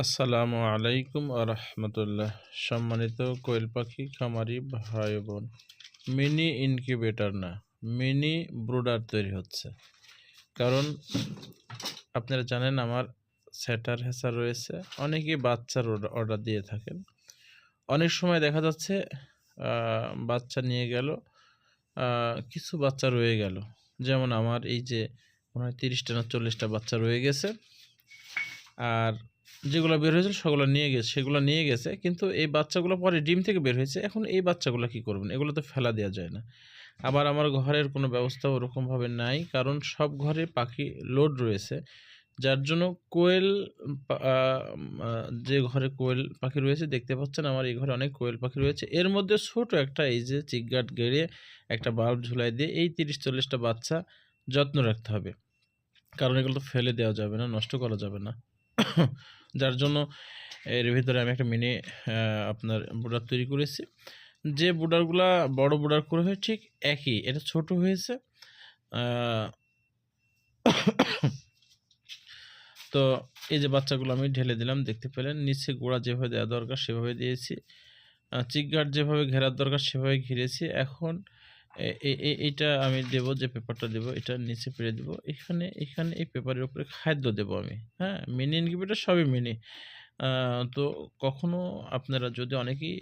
আসসালামু আলাইকুম রহমতুল্লাহ। সম্মানিত কোয়েল পাখি, খামারি ভাই বোন মিনি ইনকিউবেটর না, মিনি ব্রুডার তৈরি হচ্ছে। কারণ আপনারা জানেন আমার স্যাটার হেসার রয়েছে, অনেকেই বাচ্চার অর্ডার দিয়ে থাকেন। অনেক সময় দেখা যাচ্ছে বাচ্চা নিয়ে গেল কিছু বাচ্চা রয়ে গেল। যেমন আমার এই যে মনে হয় তিরিশটা না চল্লিশটা বাচ্চা রয়ে গেছে। আর যেগুলো বের হয়েছে সেগুলো নিয়ে গেছে, সেগুলো নিয়ে গেছে, কিন্তু এই বাচ্চাগুলো পরে ডিম থেকে বের হয়েছে। এখন এই বাচ্চাগুলো কি করবেন? এগুলো তো ফেলা দেওয়া যায় না। আবার আমার ঘরের কোনো ব্যবস্থা ওরকমভাবে নাই, কারণ সব ঘরে পাখি লোড রয়েছে, যার জন্য কোয়েল যে ঘরে কোয়েল পাখি রয়েছে, দেখতে পাচ্ছেন আমার এই ঘরে অনেক কোয়েল পাখি রয়েছে। এর মধ্যে ছোট একটা এই যে চিকগাট গেড়ে একটা বাল্ব ঝুলাই দিয়ে এই তিরিশ চল্লিশটা বাচ্চা যত্ন রাখতে হবে। কারণ এগুলো তো ফেলে দেওয়া যাবে না, নষ্ট করা যাবে না। যার জন্য এর ভিতরে আমি একটা মিনি আপনার বুডার তৈরি করেছি। যে বুডারগুলা বড় বুডার করে হয় ঠিক একই, এটা ছোট হয়েছে তো এই যে বাচ্চাগুলো আমি ঢেলে দিলাম, দেখতে পেলেন, নিচে গোড়া যেভাবে দেওয়া দরকার সেভাবে দিয়েছি চিকগার্ড যেভাবে ঘেরার দরকার সেভাবে ঘিরেছি। এখন এইটা আমি দেব যে পেপারটা দেব, এটা নিচে পেরে দেব। এখানে এখানে এই পেপারের উপরে খাদ্য দেব আমি হ্যাঁ? মিনি ইনকিউবেটার সবই মিনি তো কখনো আপনারা যদি অনেকেই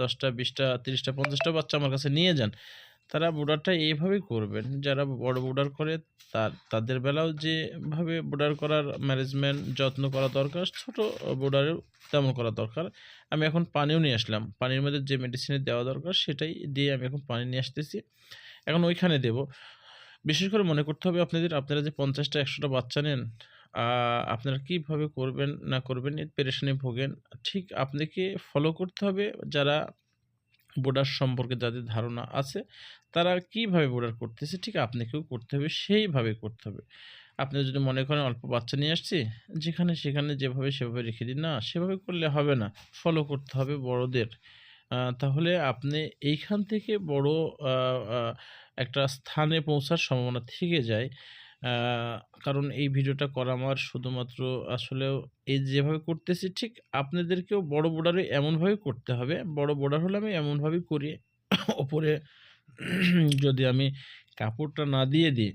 দশটা, বিশটা, তিরিশটা, পঞ্চাশটা বাচ্চা আমার কাছে নিয়ে যান তারা বোর্ডারটা এইভাবেই করবেন, যারা বড় বোর্ডার করে তার তাদের বেলাও যেভাবে বোর্ডার করার ম্যানেজমেন্ট যত্ন করা দরকার, ছোট বোর্ডারেও তেমন করা দরকার। আমি এখন পানিও নিয়ে আসলাম, পানির মধ্যে যে মেডিসিনে দেওয়া দরকার সেটাই দিয়ে আমি এখন পানি নিয়ে আসতেছি। এখন ওইখানে দেব। বিশেষ করে মনে করতে হবে আপনাদের, আপনারা যে পঞ্চাশটা, একশোটা বাচ্চা নেন আপনারা কীভাবে করবেন, না করবেন পেরেশানি ভোগেন, ঠিক আপনাকে ফলো করতে হবে। যারা বোর্ডার সম্পর্কে যাদের ধারণা আছে, তারা কীভাবে বোর্ডার করতেছে, ঠিক আপনাকেও করতে হবে, সেইভাবে করতে হবে। আপনি যদি মনে করেন অল্প বাচ্চা নিয়ে আসছি, যেখানে সেখানে যেভাবে সেভাবে রেখে দিন, না, সেভাবে করলে হবে না ফলো করতে হবে বড়দের। তাহলে আপনি এইখান থেকে বড় একটা স্থানে পৌঁছার সম্ভাবনা থেকে যায়। কারণ এই ভিডিওটা করা আমার শুধুমাত্র আসলেও এই যেভাবে করতেছি ঠিক আপনাদেরকেও বড় বোর্ডারে এমনভাবে করতে হবে। বড় বোর্ডার হলে আমি এমনভাবেই করি। ওপরে যদি আমি কাপড়টা না দিয়ে দিই,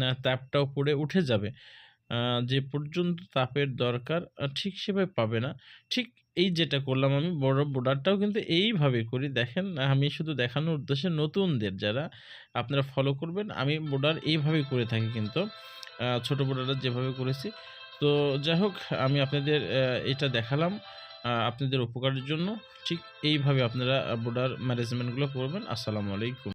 না তাপটা উপরে উঠে যাবে। যে পর্যন্ত তাপের দরকার ঠিক সেভাবে পাবে না। ঠিক এই যেটা করলাম আমি, বড় বোর্ডারটাও কিন্তু এইভাবে করি। দেখেন, আমি শুধু দেখানোর উদ্দেশ্যে নতুনদের যারা, আপনারা ফলো করবেন। আমি বোর্ডার এইভাবেই করে থাকি কিন্তু ছোট বোর্ডারটা যেভাবে করেছি। তো যাই হোক, আমি আপনাদের এটা দেখালাম আপনাদের উপকারের জন্য। ঠিক এইভাবে আপনারা বোর্ডার ম্যানেজমেন্টগুলো করবেন। আসসালামু আলাইকুম।